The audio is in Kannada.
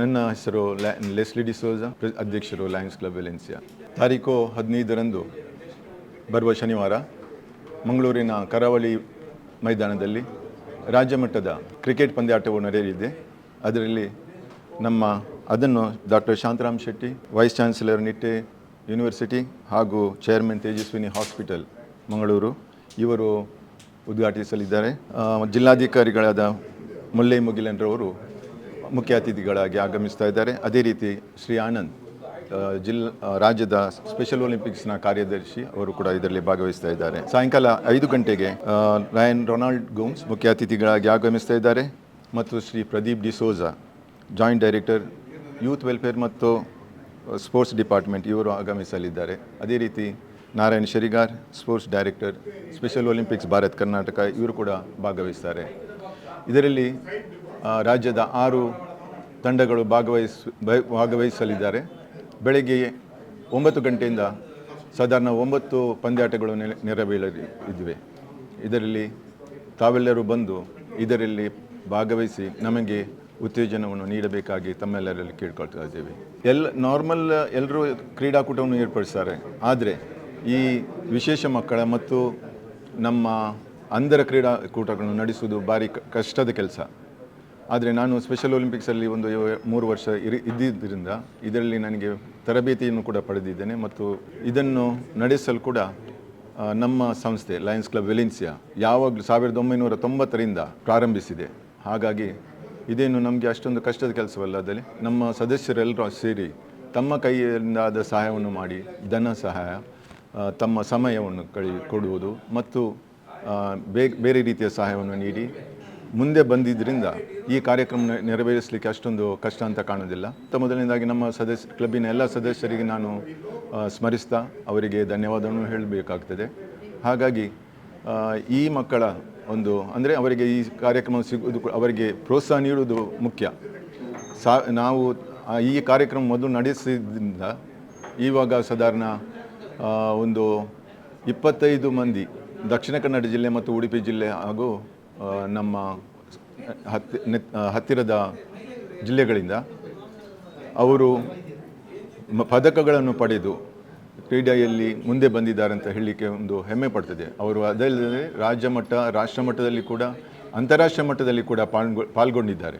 ನನ್ನ ಹೆಸರು ಲೆಸ್ಲಿ ಡಿಸೋಜ ಅಧ್ಯಕ್ಷರು ಲಯನ್ಸ್ ಕ್ಲಬ್ ವೆಲೆನ್ಸಿಯಾ ತಾರೀಕು ಹದಿನೈದರಂದು ಬರುವ ಶನಿವಾರ ಮಂಗಳೂರಿನ ಕರಾವಳಿ ಮೈದಾನದಲ್ಲಿ ರಾಜ್ಯ ಮಟ್ಟದ ಕ್ರಿಕೆಟ್ ಪಂದ್ಯಾಟವು ನಡೆಯಲಿದೆ. ಅದರಲ್ಲಿ ನಮ್ಮ ಅದನ್ನು doctor Shantharam Shetty, vice chancellor Nitte university ಹಾಗೂ ಚೇರ್ಮನ್ ತೇಜಸ್ವಿನಿ ಹಾಸ್ಪಿಟಲ್ ಮಂಗಳೂರು ಇವರು ಉದ್ಘಾಟಿಸಲಿದ್ದಾರೆ. ಜಿಲ್ಲಾಧಿಕಾರಿಗಳಾದ ಮುಲ್ಲೈ ಮುಗಿಲನ್ರವರು ಮುಖ್ಯ ಅತಿಥಿಗಳಾಗಿ ಆಗಮಿಸ್ತಾ ಇದ್ದಾರೆ. ಅದೇ ರೀತಿ ಶ್ರೀ ಆನಂದ್ ಜಿಲ್ ರಾಜ್ಯದ ಸ್ಪೆಷಲ್ ಒಲಿಂಪಿಕ್ಸ್ನ ಕಾರ್ಯದರ್ಶಿ ಅವರು ಕೂಡ ಇದರಲ್ಲಿ ಭಾಗವಹಿಸ್ತಾ ಇದ್ದಾರೆ. ಸಾಯಂಕಾಲ ಐದು ಗಂಟೆಗೆ ರಾಯನ್ ರೊನಾಲ್ಡ್ ಗೋಮ್ಸ್ ಮುಖ್ಯ ಅತಿಥಿಗಳಾಗಿ ಆಗಮಿಸ್ತಾ ಇದ್ದಾರೆ. ಮತ್ತು Shri Pradeep D'Souza joint director, youth welfare ಮತ್ತು ಸ್ಪೋರ್ಟ್ಸ್ ಡಿಪಾರ್ಟ್ಮೆಂಟ್ ಇವರು ಆಗಮಿಸಲಿದ್ದಾರೆ. ಅದೇ ರೀತಿ Narayan Sharigar, sports director Special Olympics Bharat Karnataka ಇವರು ಕೂಡ ಭಾಗವಹಿಸ್ತಾರೆ. ಇದರಲ್ಲಿ ರಾಜ್ಯದ ಆರು ತಂಡಗಳು ಭಾಗವಹಿಸ್ ಭಾಗವಹಿಸಲಿದ್ದಾರೆ. ಬೆಳಗ್ಗೆ ಒಂಬತ್ತು ಗಂಟೆಯಿಂದ ಸಾಧಾರಣ ಒಂಬತ್ತು ಪಂದ್ಯಾಟಗಳು ನೆಲೆ, ನೆರವೇರಲಿ ಇದ್ವೆ ಇದರಲ್ಲಿ ತಾವೆಲ್ಲರೂ ಬಂದು ಇದರಲ್ಲಿ ಭಾಗವಹಿಸಿ ನಮಗೆ ಉತ್ತೇಜನವನ್ನು ನೀಡಬೇಕಾಗಿ ತಮ್ಮೆಲ್ಲರಲ್ಲಿ ಕೇಳ್ಕೊಳ್ತಾ ಇದ್ದೇವೆ. ಎಲ್ಲ, ನಾರ್ಮಲ್ ಎಲ್ಲರೂ ಕ್ರೀಡಾಕೂಟವನ್ನು ಏರ್ಪಡಿಸ್ತಾರೆ. ಆದರೆ ಈ ವಿಶೇಷ ಮಕ್ಕಳ ಮತ್ತು ನಮ್ಮ ಅಂಧರ ಕ್ರೀಡಾಕೂಟಗಳನ್ನು ನಡೆಸುವುದು ಭಾರಿ ಕಷ್ಟದ ಕೆಲಸ. ಆದರೆ ನಾನು ಸ್ಪೆಷಲ್ ಒಲಿಂಪಿಕ್ಸಲ್ಲಿ ಒಂದು ಮೂರು ವರ್ಷ ಇರಿ, ಇದ್ದಿದ್ದರಿಂದ ಇದರಲ್ಲಿ ನನಗೆ ತರಬೇತಿಯನ್ನು ಕೂಡ ಪಡೆದಿದ್ದೇನೆ ಮತ್ತು ಇದನ್ನು ನಡೆಸಲು ಕೂಡ ನಮ್ಮ ಸಂಸ್ಥೆ ಲಯನ್ಸ್ ಕ್ಲಬ್ ವೆಲಿನ್ಸಿಯಾ ಯಾವಾಗಲೂ ಸಾವಿರದ ಒಂಬೈನೂರ ತೊಂಬತ್ತರಿಂದ ಪ್ರಾರಂಭಿಸಿದೆ. ಹಾಗಾಗಿ ಇದೇನು ನಮಗೆ ಅಷ್ಟೊಂದು ಕಷ್ಟದ ಕೆಲಸವಲ್ಲ, ಅದರಲ್ಲಿ ನಮ್ಮ ಸದಸ್ಯರೆಲ್ಲರೂ ಸೇರಿ ತಮ್ಮ ಕೈಯಿಂದಾದ ಸಹಾಯವನ್ನು ಮಾಡಿ, ಧನ ಸಹಾಯ ತಮ್ಮ ಸಮಯವನ್ನು ಕಳಿ, ಕೊಡುವುದು ಮತ್ತು ಬೇರೆ ರೀತಿಯ ಸಹಾಯವನ್ನು ನೀಡಿ ಮುಂದೆ ಬಂದಿದ್ದರಿಂದ ಈ ಕಾರ್ಯಕ್ರಮ ನೆರವೇರಿಸಲಿಕ್ಕೆ ಅಷ್ಟೊಂದು ಕಷ್ಟ ಅಂತ ಕಾಣೋದಿಲ್ಲ. ಮೊದಲನೇದಾಗಿ ನಮ್ಮ ಸದಸ್ಯ, ಕ್ಲಬ್ಬಿನ ಎಲ್ಲ ಸದಸ್ಯರಿಗೆ ನಾನು ಸ್ಮರಿಸ್ತಾ ಅವರಿಗೆ ಧನ್ಯವಾದವನ್ನು ಹೇಳಬೇಕಾಗ್ತದೆ. ಹಾಗಾಗಿ ಈ ಮಕ್ಕಳ ಒಂದು, ಅಂದರೆ ಅವರಿಗೆ ಈ ಕಾರ್ಯಕ್ರಮ ಸಿಗುವುದು ಅವರಿಗೆ ಪ್ರೋತ್ಸಾಹ ನೀಡುವುದು ಮುಖ್ಯ. ಸಾ, ನಾವು ಈ ಕಾರ್ಯಕ್ರಮ ಮೊದಲು ನಡೆಸಿದ್ದರಿಂದ ಇವಾಗ ಸಾಧಾರಣ ಒಂದು ಇಪ್ಪತ್ತೈದು ಮಂದಿ ದಕ್ಷಿಣ ಕನ್ನಡ ಜಿಲ್ಲೆ ಮತ್ತು ಉಡುಪಿ ಜಿಲ್ಲೆ ಹಾಗೂ ನಮ್ಮ ಹತ್ತಿ ಹತ್ತಿರದ ಜಿಲ್ಲೆಗಳಿಂದ ಅವರು ಪದಕಗಳನ್ನು ಪಡೆದು ಕ್ರೀಡೆಯಲ್ಲಿ ಮುಂದೆ ಬಂದಿದ್ದಾರೆ ಅಂತ ಹೇಳಲಿಕ್ಕೆ ಒಂದು ಹೆಮ್ಮೆ ಪಡ್ತದೆ. ಅವರು ಅದಲ್ಲದೆ ರಾಜ್ಯ ಮಟ್ಟ, ರಾಷ್ಟ್ರ ಮಟ್ಟದಲ್ಲಿ ಕೂಡ, ಅಂತಾರಾಷ್ಟ್ರೀಯ ಮಟ್ಟದಲ್ಲಿ ಕೂಡ ಪಾಲ್ಗೊ ಪಾಲ್ಗೊಂಡಿದ್ದಾರೆ.